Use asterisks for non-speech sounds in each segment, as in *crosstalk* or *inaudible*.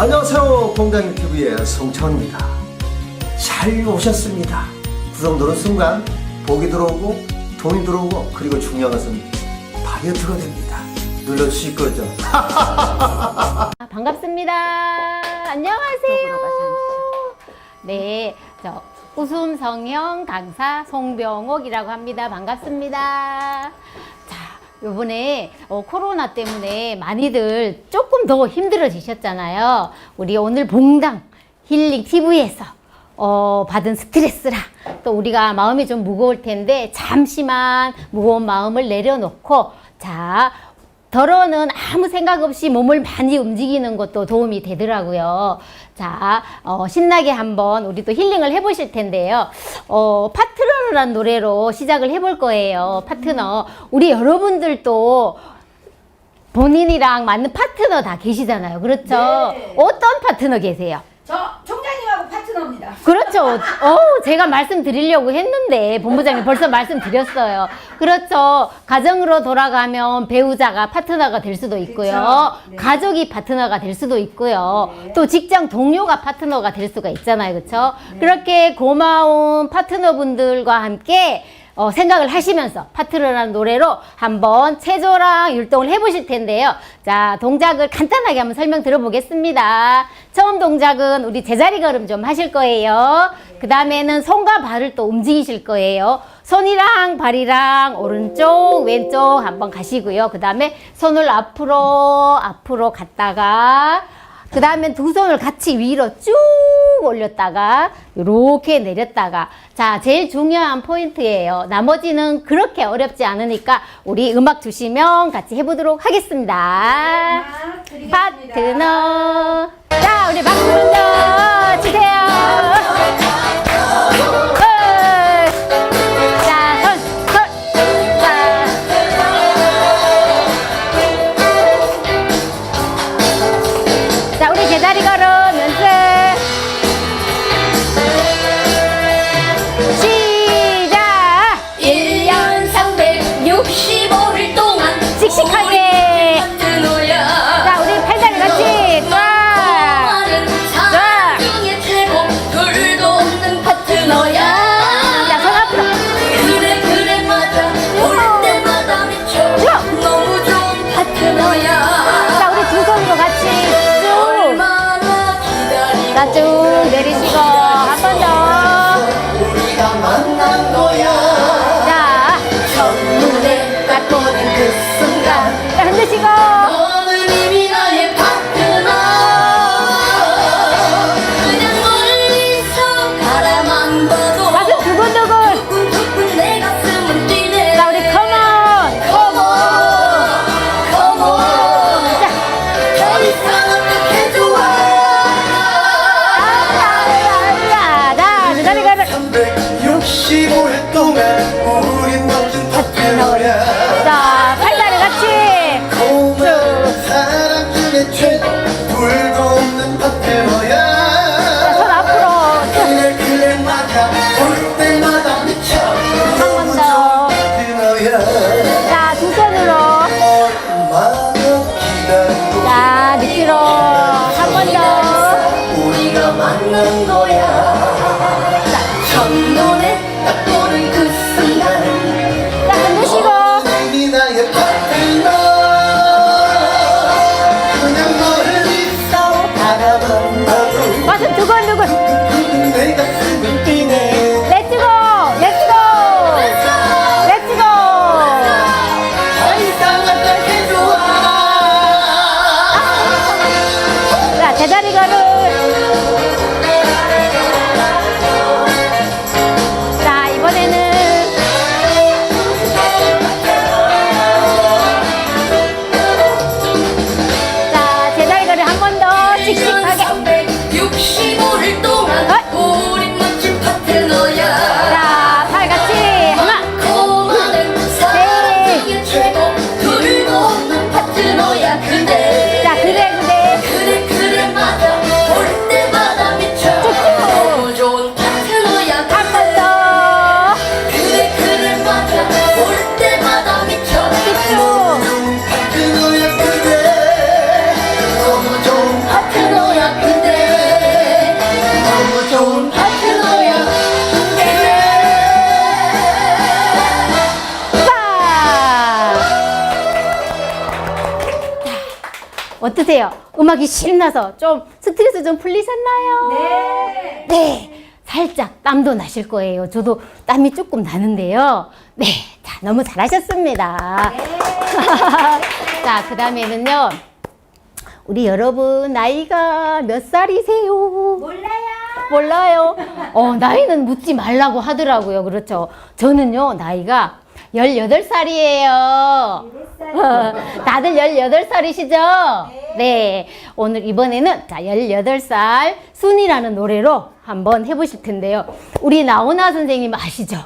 안녕하세요. 공장 유튜브의 송차원입니다. 잘 오셨습니다. 구성 누른 순간 복이 들어오고 돈이 들어오고 그리고 중요한 것은 다이어트가 됩니다. 눌러주실 거죠? *laughs* 아, 반갑습니다. 안녕하세요. 네, 저 웃음 성형 강사 송병옥이라고 합니다. 반갑습니다. 자, 요번에 어, 코로나 때문에 많이들 조금 더 힘들어지셨잖아요. 우리 오늘 봉당 힐링 TV에서 어, 받은 스트레스라 또 우리가 마음이 좀 무거울 텐데 잠시만 무거운 마음을 내려놓고 자 덜어는 아무 생각 없이 몸을 많이 움직이는 것도 도움이 되더라고요. 자, 어, 신나게 한번 우리 또 힐링을 해보실 텐데요. 어, 파트너라는 노래로 시작을 해볼 거예요. 파트너. 우리 여러분들도 본인이랑 맞는 파트너 다 계시잖아요. 그렇죠? 네. 어떤 파트너 계세요? 저 총장님하고 파트너입니다. 그렇죠. 어, 제가 말씀드리려고 했는데 본부장님 벌써 말씀드렸어요. 그렇죠. 가정으로 돌아가면 배우자가 파트너가 될 수도 있고요. 그쵸. 네. 가족이 파트너가 될 수도 있고요. 네. 또 직장 동료가 파트너가 될 수가 있잖아요. 그렇죠? 그렇게 고마운 파트너분들과 함께 어, 생각을 하시면서 파트너라는 노래로 한번 체조랑 율동을 해보실 텐데요. 자, 동작을 간단하게 한번 설명 들어보겠습니다. 처음 동작은 우리 제자리 걸음 좀 하실 거예요. 그 다음에는 손과 발을 또 움직이실 거예요. 손이랑 발이랑 오른쪽, 왼쪽 한번 가시고요. 그 다음에 손을 앞으로, 앞으로 갔다가 그 다음에 두 손을 같이 위로 쭉 올렸다가 이렇게 내렸다가 자 제일 중요한 포인트예요. 나머지는 그렇게 어렵지 않으니까 우리 음악 주시면 같이 해보도록 하겠습니다. 드리겠습니다. 파트너. 자 우리 박수 먼저 주세요 만난 거야 어떠세요? 음악이 신나서 좀 스트레스 좀 풀리셨나요? 네. 네, 살짝 땀도 나실 거예요. 저도 땀이 조금 나는데요. 네, 자, 너무 잘하셨습니다. *laughs* 자, 그 다음에는요. 우리 여러분, 나이가 몇 살이세요? 몰라요. 몰라요. 어, 나이는 묻지 말라고 하더라고요. 그렇죠. 저는요, 나이가 18살이에요. *laughs* 다들 18살이시죠? 네. 오늘 이번에는 자, 18살 순이라는 노래로 한번 해보실 텐데요. 우리 나훈아 선생님 아시죠?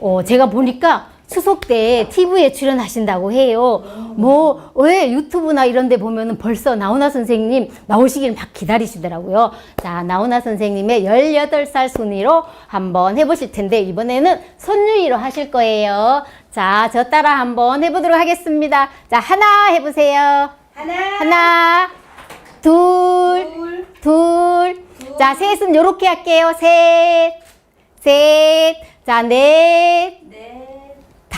어, 제가 보니까 추석 때 TV에 출연하신다고 해요. 뭐, 왜 유튜브나 이런 데 보면은 벌써 나훈아 선생님 나오시길 막 기다리시더라고요. 자, 나훈아 선생님의 18살 순위로 한번 해보실 텐데, 이번에는 손유이로 하실 거예요. 자, 저 따라 한번 해보도록 하겠습니다. 자, 하나 해보세요. 하나. 하나, 둘, 둘. 자, 셋은 요렇게 할게요. 셋, 셋. 자, 넷, 네.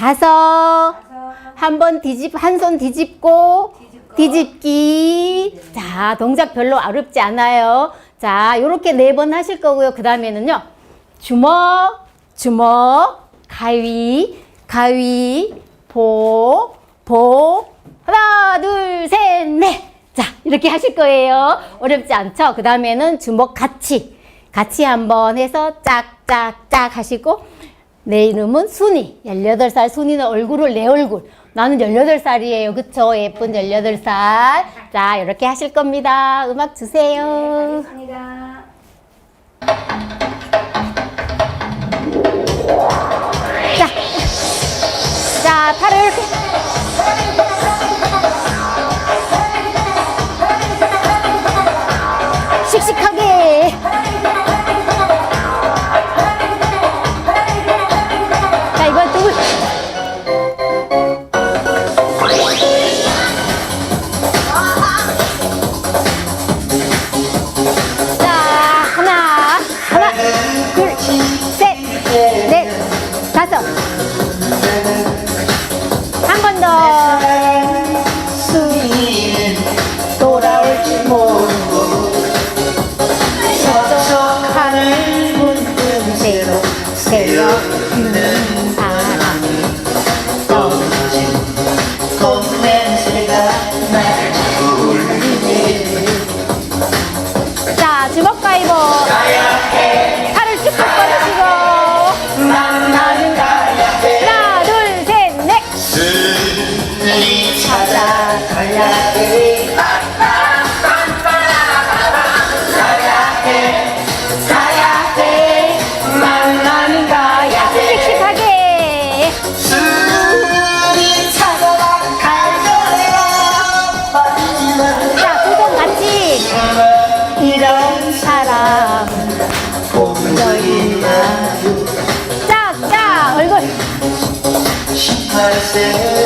다섯. 다섯. 한 번 뒤집, 한 손 뒤집고, 뒤집기. 자, 동작 별로 어렵지 않아요. 자, 요렇게 네 번 하실 거고요. 그 다음에는요, 주먹, 주먹, 가위, 가위, 보, 보. 하나, 둘, 셋, 넷. 자, 이렇게 하실 거예요. 어렵지 않죠? 그 다음에는 주먹 같이, 같이 한번 해서 짝, 짝, 짝 하시고, 내 이름은 순이. 18살 순이는 얼굴을 내 얼굴. 나는 18살이에요. 그쵸? 예쁜 18살. 자, 이렇게 하실 겁니다. 음악 주세요. 알겠습니다. 자, 자, 팔을 이렇게. 한 찾 내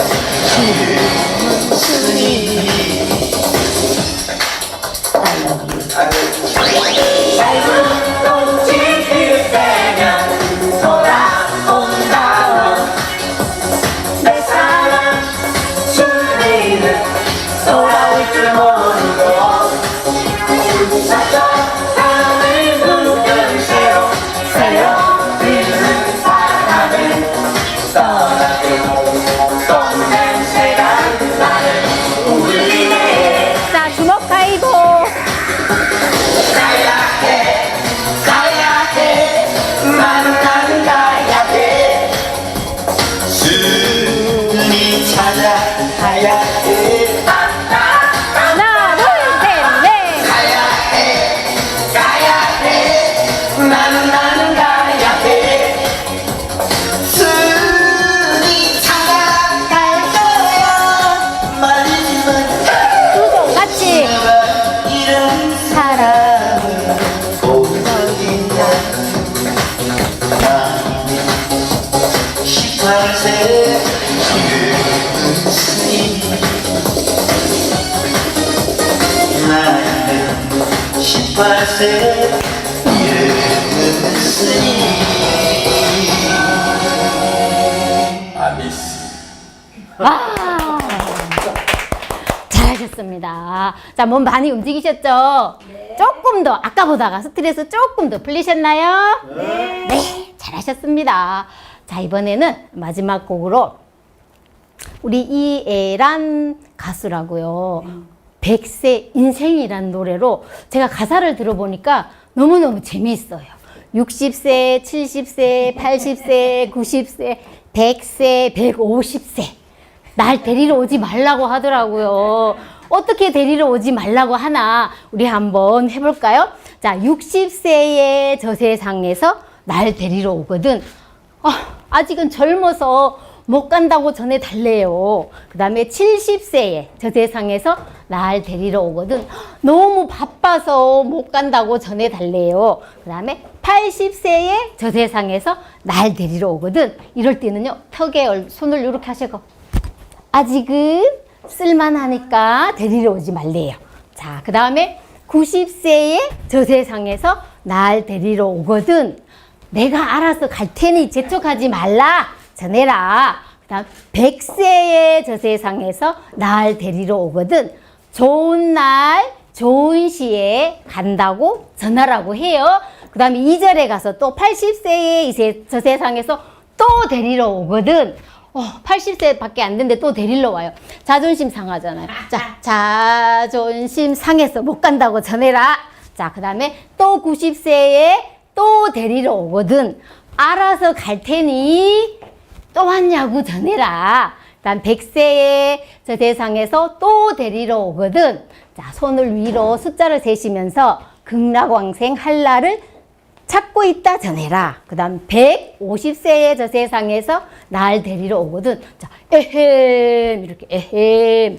18세 이름은 순이 아미스 와 잘하셨습니다. 자, 몸 많이 움직이셨죠? 조금 더, 아까보다가 스트레스 조금 더 풀리셨나요? 네. 네, 잘하셨습니다. 자, 이번에는 마지막 곡으로 우리 이애란 가수라고요. 백세 인생이란 노래로 제가 가사를 들어보니까 너무너무 재미있어요. 60세, 70세, 80세, 90세, 100세, 150세. 날 데리러 오지 말라고 하더라고요. 어떻게 데리러 오지 말라고 하나 우리 한번 해볼까요? 자, 60세의 저 세상에서 날 데리러 오거든. 아, 아직은 젊어서 못 간다고 전해 달래요. 그 다음에 70세에 저 세상에서 날 데리러 오거든. 너무 바빠서 못 간다고 전해 달래요. 그 다음에 80세에 저 세상에서 날 데리러 오거든. 이럴 때는요, 턱에 얼- 손을 이렇게 하시고, 아직은 쓸만하니까 데리러 오지 말래요. 자, 그 다음에 90세에 저 세상에서 날 데리러 오거든. 내가 알아서 갈 테니 재촉하지 말라. 전해라. 그 다음 100세에 저 세상에서 날 데리러 오거든. 좋은 날, 좋은 시에 간다고 전하라고 해요. 그 다음에 2절에 가서 또 80세에 이제 저 세상에서 또 데리러 오거든. 어, 80세밖에 안 됐는데 또 데리러 와요. 자존심 상하잖아요. 자, 자존심 상해서 못 간다고 전해라. 자, 그 다음에 또 90세에 또 데리러 오거든. 알아서 갈 테니 또 왔냐고 전해라. 난 100세에 저 세상에서 또 데리러 오거든. 자, 손을 위로 숫자를 세시면서 극락왕생 한라를 찾고 있다 전해라. 그 다음 150세의 저 세상에서 날 데리러 오거든. 자, 에헴, 이렇게 에헴.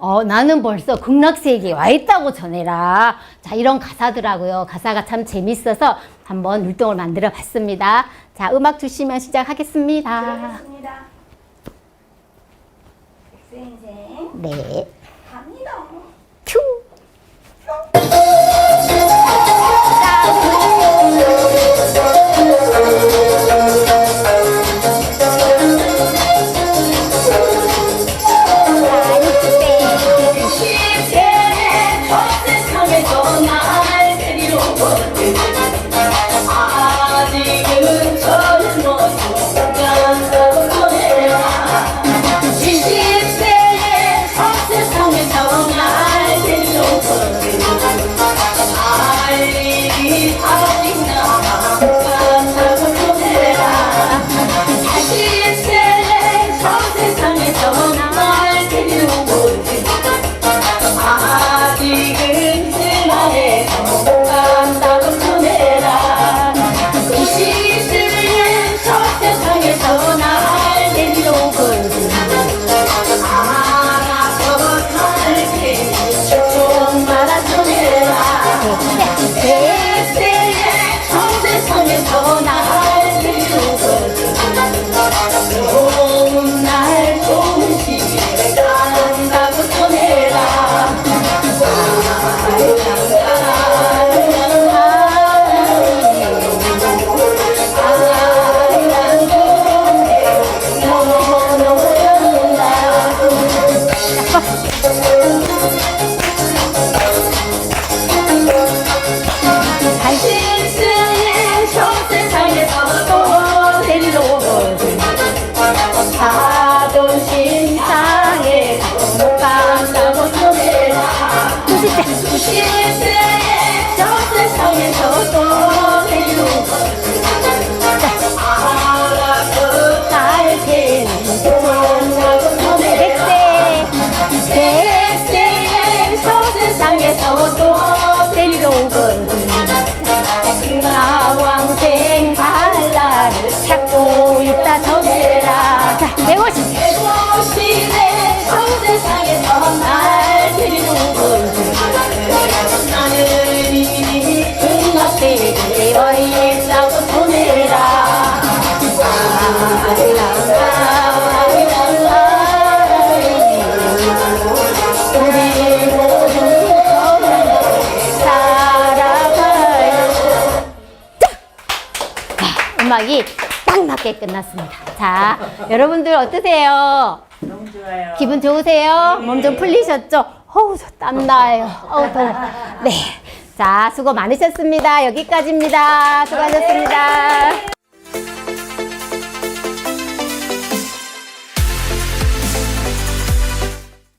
어, 나는 벌써 극락세계에 와 있다고 전해라. 자, 이런 가사더라고요. 가사가 참 재밌어서 한번 율동을 만들어 봤습니다. 자, 음악 주시면 시작하겠습니다. 네. 세상에서 또 데리러 오거든 나왕생 발라를 찾고 있다 전해라. 자, 배워시 배워시네 저 세상에서 날 데리러 오거든 나는 이미 끝났대에 와 있다고 전해라. 우 음악이 딱 맞게 끝났습니다. 자, 여러분들 어떠세요? 너무 좋아요. 기분 좋으세요? 몸좀 풀리셨죠? 어우, 저 땀나요. 어우, 더워. 네. 자, 수고 많으셨습니다. 여기까지입니다. 수고하셨습니다.